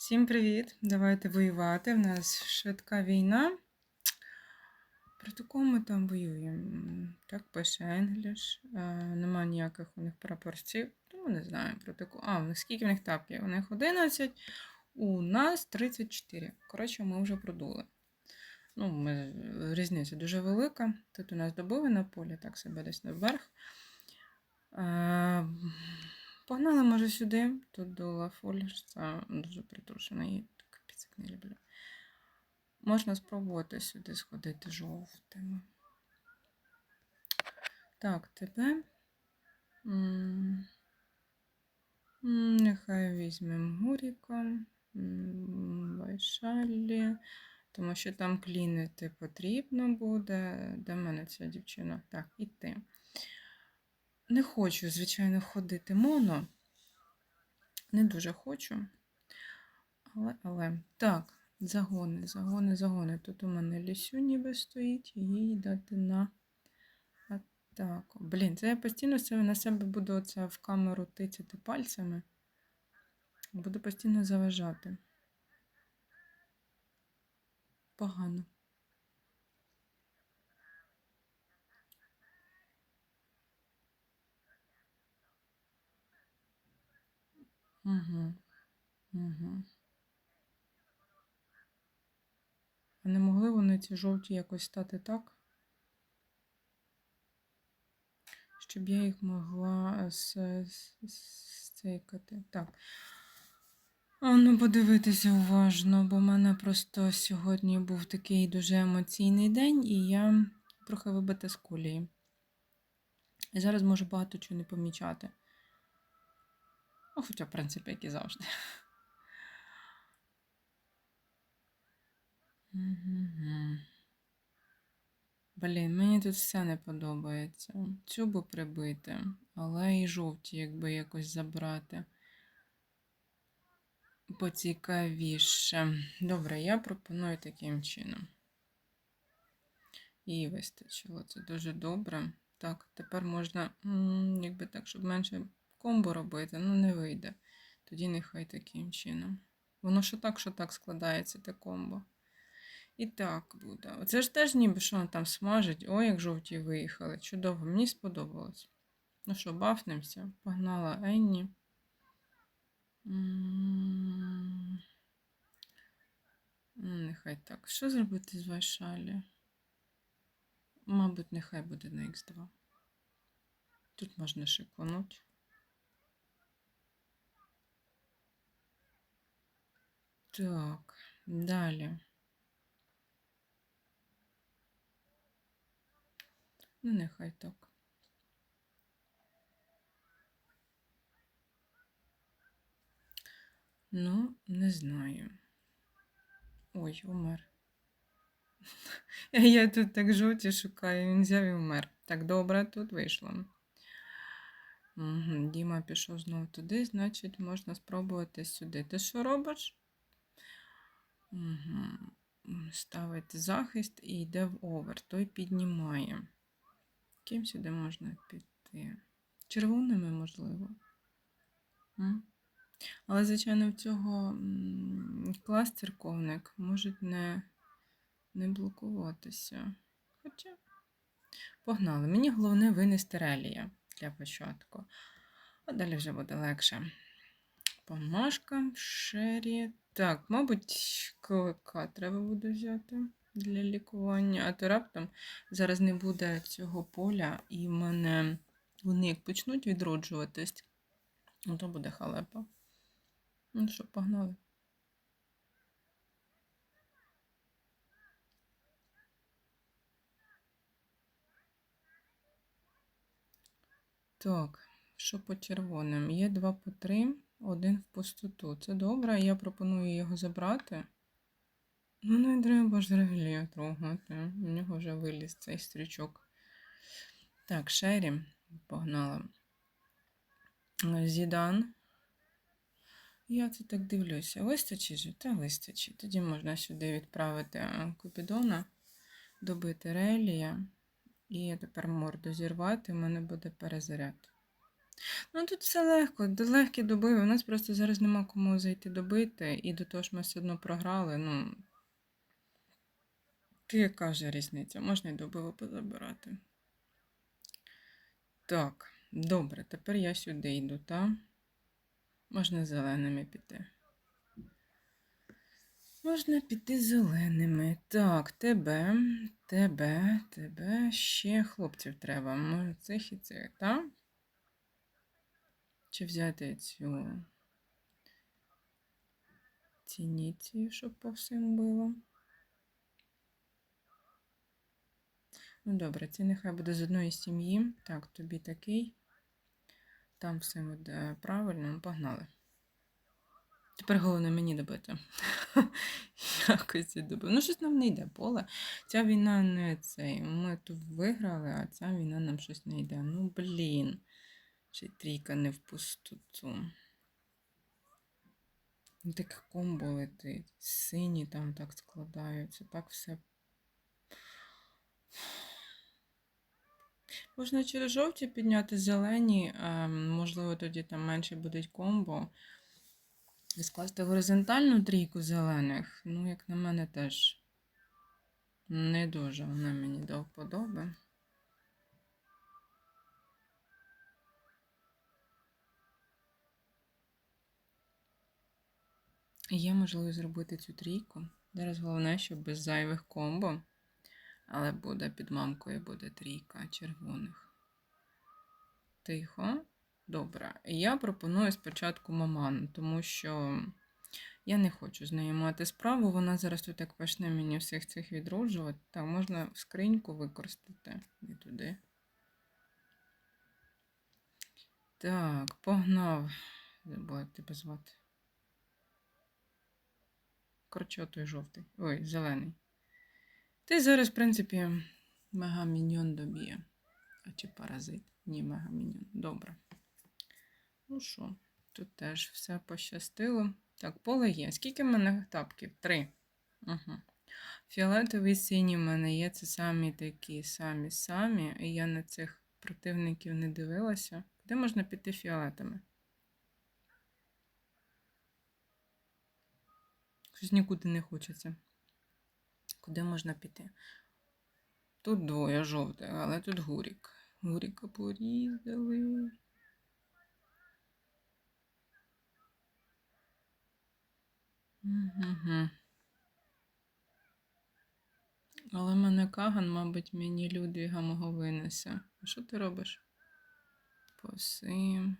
Всім привіт! Давайте воювати. В нас швидка війна. Проти кого ми там воюємо? Так, пише English. Е, Нема ніяких у них прапорців. Тому не знаю проти кого. А, в них скільки в них тапків? У них 11, у нас 34. Коротше, ми вже продули. Ну, ми, різниця дуже велика. Тут у нас добили на полі, так себе десь наверх. Е, Погнали, може, сюди. Тут дула фоліш, це дуже притрушена, і капець як не люблю. Можна спробувати сюди сходити жовтими. Так, тебе. Нехай візьмемо Гуріка, Вайшалі, тому що там клінити потрібно буде. Де в мене ця дівчина? Так, і ти. Не хочу, звичайно, ходити моно. Не дуже хочу. Але, але. Так, загони, загони, загони. Тут у мене лісю ніби стоїть, їй дати на атаку. Блін, це я постійно на себе буду оце в камеру тицяти пальцями. Буду постійно заважати. Погано. Угу. Угу. А не могли вони ці жовті якось стати так? Щоб я їх могла стейкати. Так. А ну подивитися уважно, бо в мене просто сьогодні був такий дуже емоційний день, і я трохи вибита з колії. І зараз можу багато чого не помічати. Ну, хоча, в принципі, як і завжди. Блін, мені тут все не подобається. Цю би прибити, але і жовті, якби якось забрати. Поцікавіше. Добре, я пропоную таким чином. Їй вистачило. Це дуже добре. Так, тепер можна, якби так, щоб менше комбо робити, ну не вийде. Тоді нехай таким чином. Воно що так, що так складається, те комбо. І так буде. Оце ж теж ніби що там смажить. Ой, як жовті виїхали. Чудово, мені сподобалось. Ну що, бафнемося. Погнала Енні. Ну, нехай так. Що зробити з Вайшалі? Мабуть, нехай буде на Х2. Тут можна шикнути. Так, далі. Ну, нехай так. Ну, не знаю. Ой, умер. Я тут так жовті шукаю, він взяв і умер. Так, добре, тут вийшло. Угу, Діма пішов знову туди, значить, можна спробувати сюди. Ти що робиш? Угу. Ставить захист і йде в овер. Той піднімає. Ким сюди можна піти? Червоними, можливо. Але, звичайно, в цього клас церковник можуть не, не блокуватися. Хоча, погнали. Мені головне винести релія для початку. А далі вже буде легше. Помашка, шері. Так, мабуть, клика треба буде взяти для лікування. А то раптом зараз не буде цього поля, і мене вони як почнуть відроджуватись, ну, то буде халепа. Ну що, погнали. Так, що по червоним? Є два по три, один в пустоту. Це добре, я пропоную його забрати. Ну, не треба ж релі трогати. У нього вже виліз цей стрічок. Так, Шері, погнала. Зідан. Я це так дивлюся. Вистачить же? Та вистачить. Тоді можна сюди відправити а, Купідона, добити релія. І тепер морду зірвати, у мене буде перезаряд. Ну тут все легко, легкі добиви. У нас просто зараз нема кому зайти добити, і до того ж ми все одно програли. Ну, ти яка ж різниця? Можна й добиво позабирати. Так, добре, тепер я сюди йду, так? Можна зеленими піти. Можна піти зеленими. Так, тебе, тебе, тебе. Ще хлопців треба. Може, цих і цих, так? Чи взяти цю цініцію, щоб по всім було? Ну, добре, це нехай буде з одної сім'ї. Так, тобі такий. Там все буде правильно, ну, погнали. Тепер головне мені добити. Якось і добив. Ну, щось нам не йде поле. Ця війна не цей. Ми тут виграли, а ця війна нам щось не йде. Ну, блін. Й трійка не в пустоту. Ну, Таке комбо летить. Сині там так складаються. Так все. Можна через жовті підняти зелені, можливо, тоді там менше буде комбо. І скласти горизонтальну трійку зелених. Ну, як на мене, теж не дуже вона мені до вподоби. Є можливість зробити цю трійку. Зараз головне, щоб без зайвих комбо. Але буде під мамкою буде трійка червоних. Тихо. Добре. Я пропоную спочатку маману, тому що я не хочу з нею мати справу. Вона зараз тут як почне мені всіх цих відроджувати. Так, можна скриньку використати. Не туди. Так, погнав. Забула, тебе звати. Коротше, той жовтий. Ой, зелений. Ти зараз, в принципі, мегаміньон доб'є. А чи паразит? Ні, мегаміньон. Добре. Ну що, тут теж все пощастило. Так, поле є. Скільки в мене тапків? Три. Угу. Фіолетовий синій в мене є. Це самі такі самі-самі. І я на цих противників не дивилася. Де можна піти фіолетами? Щось нікуди не хочеться. Куди можна піти? Тут двоє жовтих, але тут гурік. Гуріка порізали. Угу. Але мене Каган, мабуть, мені Людвіга мого винесе. А що ти робиш? Посим.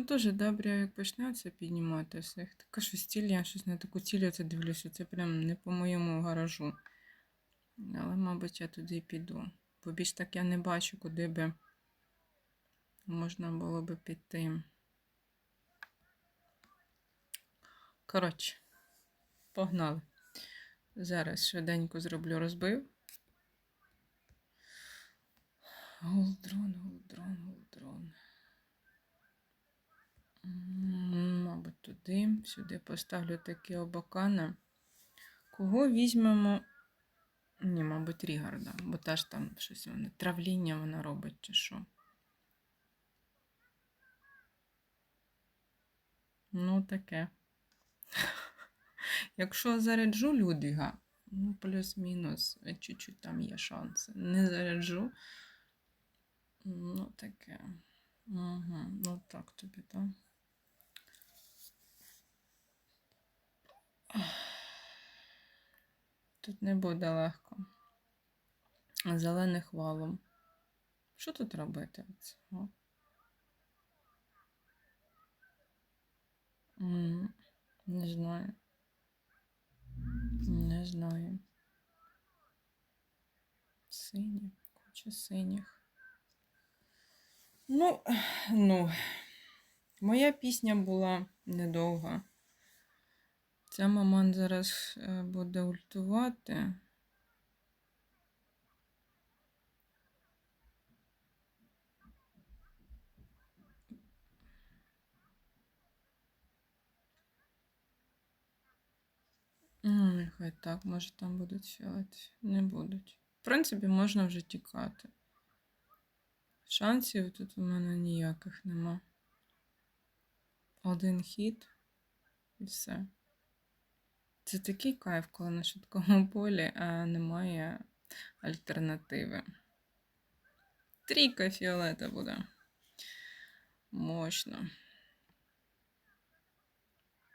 Ну, теж добре, як почнеться піднімати всіх. Така щось ціль, я щось на таку ціль це дивлюся. Це прям не по моєму гаражу. Але, мабуть, я туди піду. Бо більш так я не бачу, куди би можна було би піти. Коротше, погнали. Зараз швиденько зроблю розбив. Голдрон, голдрон, голдрон. Мабуть, туди, сюди поставлю такі обакана. Кого візьмемо? Ні, мабуть, Рігарда, бо теж там щось вона, травління вона робить, чи що. Ну, таке. Якщо заряджу Людвіга, ну, плюс-мінус, чуть-чуть там є шанси. Не заряджу. Ну, таке. Угу, ну так тобі, так. Тут не буде легко. Зелених валом. Що тут робити? О. Не знаю. Не знаю. Сині, куча синіх. Ну, ну, моя пісня була недовга. Ця маман зараз е, буде ультувати. Ну, нехай так, може там будуть фіолетові. Не будуть. В принципі, можна вже тікати. Шансів тут у мене ніяких нема. Один хід і все. Це такий кайф, коли на швидкому полі а немає альтернативи. Трійка фіолета буде. Мощно.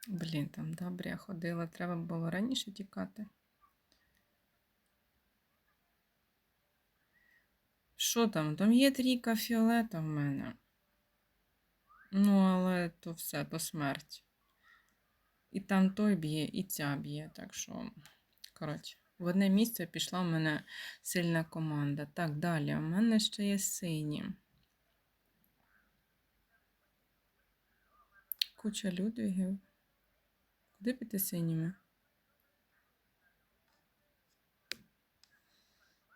Блін, там добре я ходила, треба було раніше тікати. Що там? Там є трійка фіолета в мене. Ну, але то все по смерті. І там той б'є, і ця б'є. Так що, коротше, в одне місце пішла в мене сильна команда. Так, далі. У мене ще є сині. Куча Людвігів. Куди піти синіми?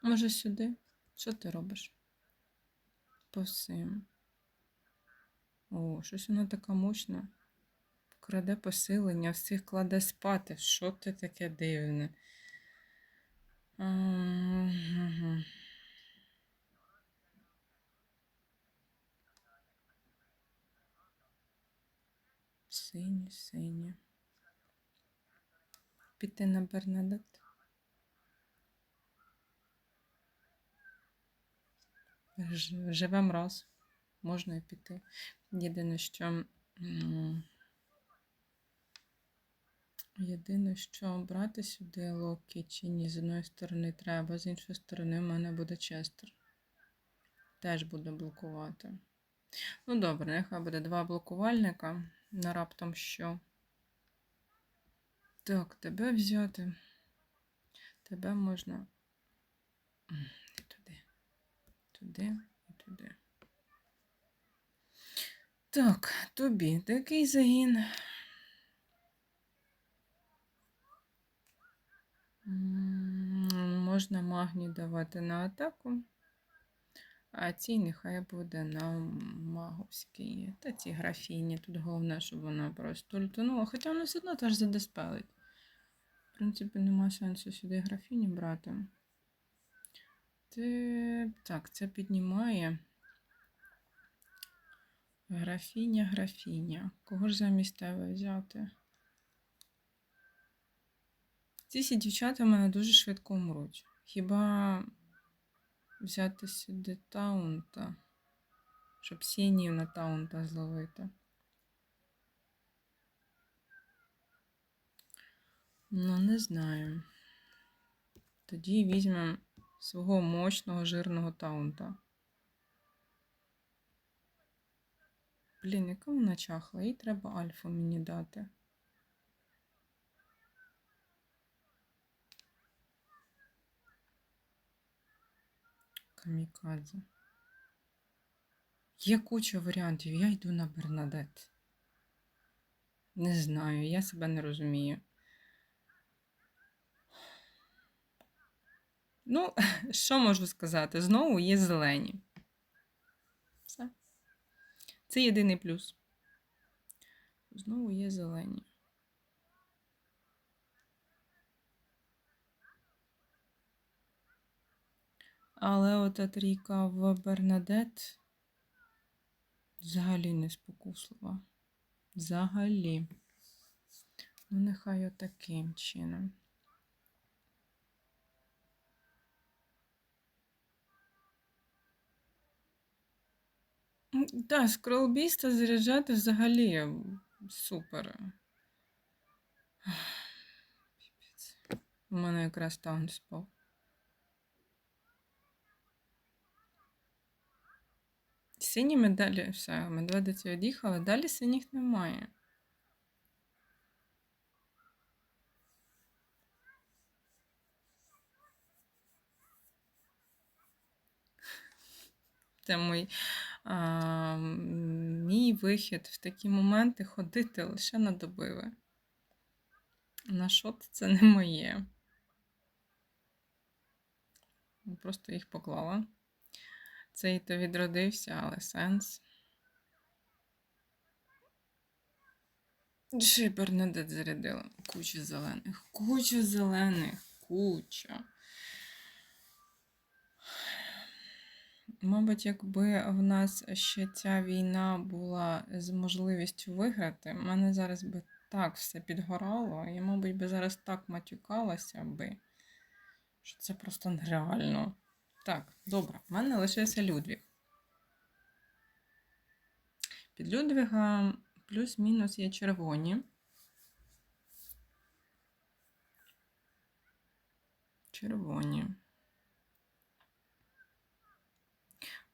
Може, сюди? Що ти робиш? По всім. О, щось вона така мощна. Краде посилення, всіх кладе спати. Що ти таке дивне? Сині, сині. Піти на Бернадет. Живем раз. Можна і піти. Єдине, що. Єдине, що брати сюди локі чи ні, з одної сторони треба, з іншої сторони, в мене буде Честер. Теж буде блокувати. Ну, добре, нехай буде два блокувальника на раптом що. Так, тебе взяти. Тебе можна. Туди. Туди і туди. Так, тобі такий загін. Можна магній давати на атаку. А цій нехай буде на маговській. Та ці графіні. Тут головне, щоб вона просто лютонула. Хоча вона все одно теж задеспелить. В принципі, нема сенсу сюди графіні брати. Ти... Так, це піднімає. Графіня, графіня. Кого ж замість тебе взяти? Ці всі дівчата в мене дуже швидко умруть. Хіба взяти сюди таунта, щоб сінів на таунта зловити. Ну, не знаю. Тоді візьмемо свого мощного жирного таунта. Блін, яка вона чахла? Їй треба альфу мені дати. Камікадзе. Є куча варіантів. Я йду на Бернадет. Не знаю, я себе не розумію. Ну, що можу сказати? Знову є зелені. Все. Це єдиний плюс. Знову є зелені. Але ота трійка в Бернадет взагалі не спокуслива. Взагалі. Ну, нехай отаким чином. Так, скролбіста заряджати взагалі супер. У мене якраз таун спав. Сині медалі, все, медведиці від'їхали, далі синіх немає. Це мій, а, мій вихід в такі моменти ходити лише на добиви. На шот це не моє. Просто їх поклала. Цей то відродився, але сенс. Ще Бернадет зарядила. Куча зелених. Куча зелених. Куча. Мабуть, якби в нас ще ця війна була з можливістю виграти, в мене зараз би так все підгорало, я, мабуть, би зараз так матюкалася би, що це просто нереально. Так, добре, в мене лишився Людвіг. Під Людвіга плюс-мінус є червоні. Червоні.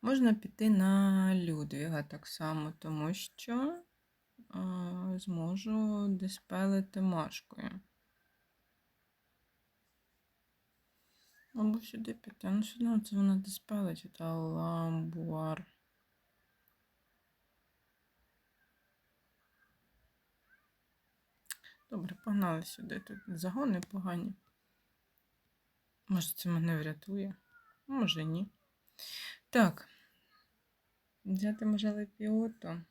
Можна піти на Людвіга так само, тому що а, зможу диспелити машкою. Або сюди піти. Ну, все одно це вона диспелить, та ламбуар. Добре, погнали сюди. Тут загони погані. Може, це мене врятує? Може, ні. Так. Взяти може лепіото.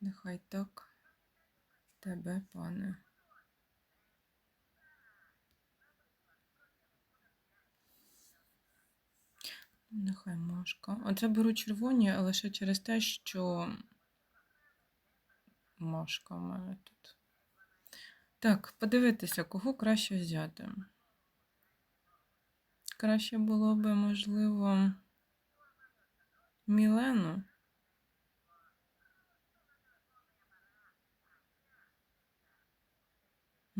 Нехай так. Тебе, пане. Нехай мошка. Оце беру червоні, лише через те, що мошка в мене тут. Так, подивитися, кого краще взяти. Краще було би, можливо, Мілену.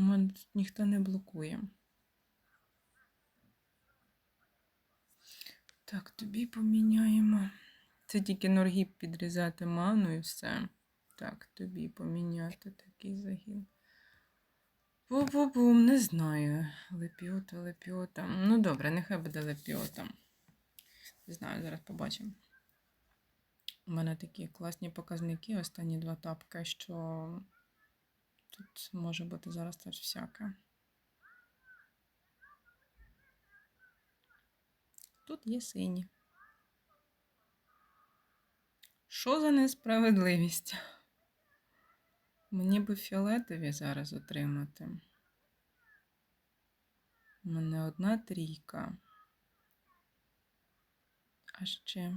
Мене тут ніхто не блокує. Так, тобі поміняємо. Це тільки норгіп підрізати ману і все. Так, тобі поміняти такий загін. Пу-пу-пум, не знаю. Лепіота, лепіота. Ну добре, нехай буде лепіота. Не знаю, зараз побачимо. У мене такі класні показники, останні два тапки, що тут може бути зараз теж всяке. Тут є сині. Що за несправедливість? Мені би фіолетові зараз отримати. У мене одна трійка. А ще.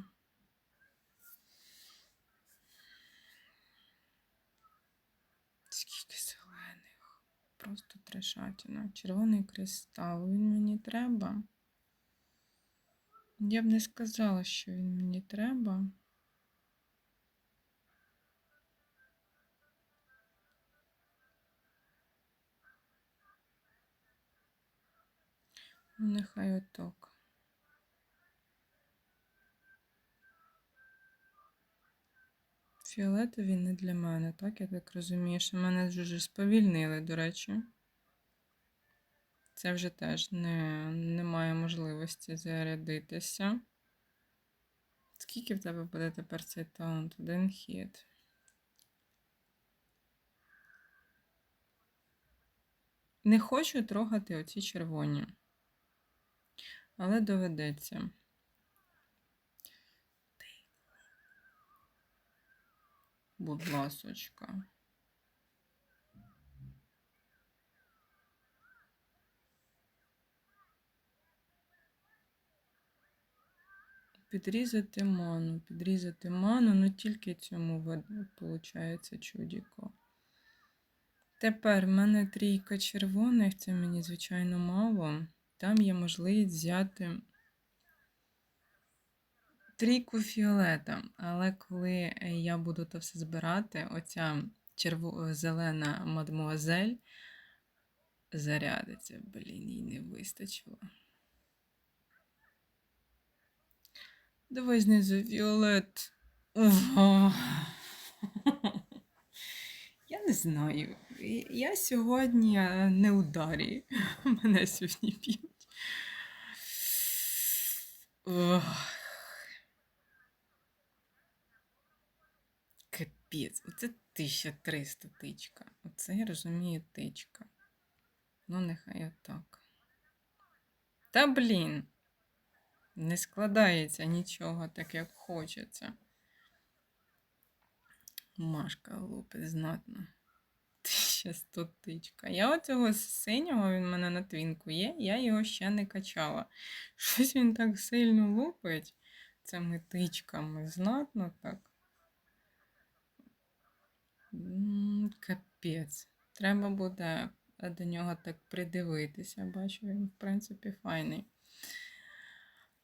Скільки зелених. Просто трешатіна. Червоний кристал. Він мені треба. Я б не сказала, що він мені треба. Ну, нехай отак. Фіолетові не для мене, так? Я так розумію, що мене вже сповільнили, до речі. Це вже теж не, немає можливості зарядитися. Скільки в тебе буде тепер цей таунт? Один хід. Не хочу трогати оці червоні, але доведеться. Будь ласочка. Підрізати ману, підрізати ману, ну тільки цьому виходить чудіко. Тепер в мене трійка червоних, це мені, звичайно, мало. Там є можливість взяти трійку фіолета. Але коли я буду то все збирати, оця черво... зелена мадмуазель зарядиться, блін, їй не вистачило. Давай знизу Віолет. Ого. Я не знаю. Я сьогодні не у дарі. Мене сьогодні б'ють. Ох. Капець, оце 1300 тичка. Оце я розумію тичка. Ну, нехай отак. Та блін. Не складається нічого так, як хочеться. Машка лупить знатно. Частотичка. Я оцього синього, він в мене на твінку є, я його ще не качала. Щось він так сильно лупить цими тичками. Знатно так. Капець. Треба буде до нього так придивитися. Бачу, він, в принципі, файний.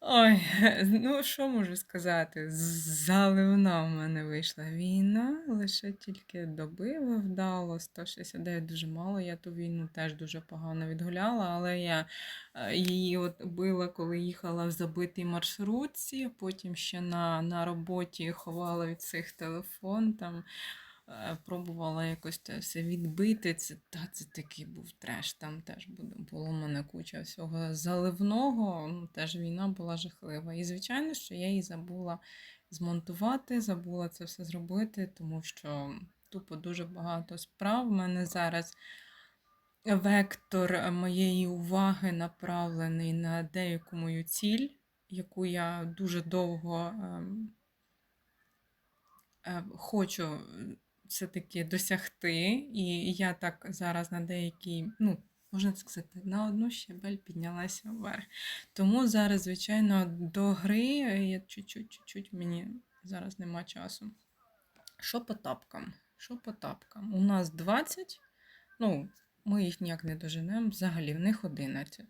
Ой, ну що можу сказати? Заливна в мене вийшла війна, лише тільки добила вдало. 169 дуже мало. Я ту війну теж дуже погано відгуляла, але я е, її от била, коли їхала в забитій маршрутці, потім ще на, на роботі ховала від цих телефон. Там е, пробувала якось це все відбити. Це, та, це такий був треш. Там теж було в мене куча всього заливного. Ну, теж війна була жахлива. І, звичайно, що я її забула змонтувати, забула це все зробити, тому що тупо дуже багато справ. У мене зараз вектор моєї уваги направлений на деяку мою ціль, яку я дуже довго. ем, е, хочу е, все-таки досягти, і я так зараз на деякій, ну, можна сказати, на одну щебель піднялася вверх. Тому зараз, звичайно, до гри я чуть-чуть мені зараз нема часу. Що по тапкам? Що по тапкам? У нас 20, ну, ми їх ніяк не доженемо, взагалі в них 11.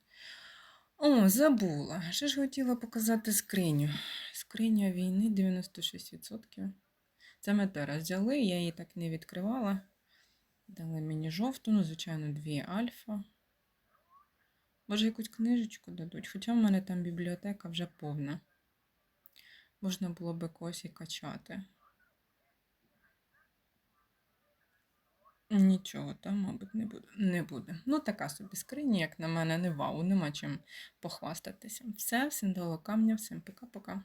О, забула. Ще ж хотіла показати скриню. Скриня війни 96%. Це ми зараз взяли, я її так не відкривала. Дали мені жовту, ну, звичайно, дві альфа. Може, якусь книжечку дадуть, хоча в мене там бібліотека вже повна. Можна було би когось і качати. Нічого там, мабуть, не буде. Не буде. Ну, така собі скриня, як на мене, не вау, нема чим похвастатися. Все, всім дало камня, всім пока-пока.